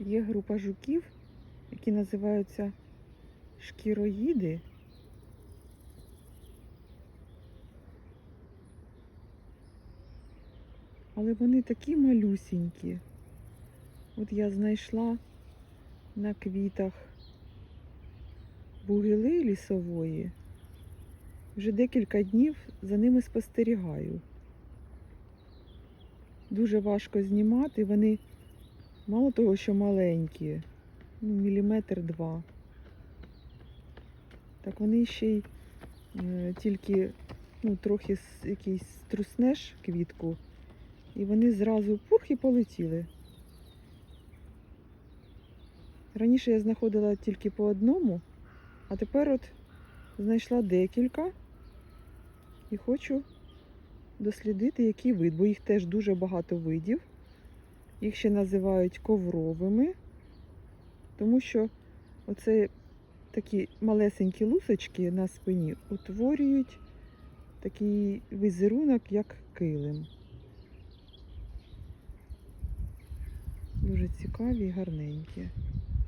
Є група жуків, які називаються шкіроїди. Але вони такі малюсінькі. От я знайшла на квітах бугили лісової. Вже декілька днів за ними спостерігаю. Дуже важко знімати, вони мало того, що маленькі, ну, міліметр два. Так вони ще й е, тільки ну, трохи якийсь струснеш квітку, і вони зразу пух і полетіли. Раніше я знаходила тільки по одному, а тепер от знайшла декілька і хочу дослідити, який вид, бо їх теж дуже багато видів. Їх ще називають ковровими, тому що оце такі малесенькі лусочки на спині утворюють такий візерунок, як килим. Дуже цікаві і гарненькі.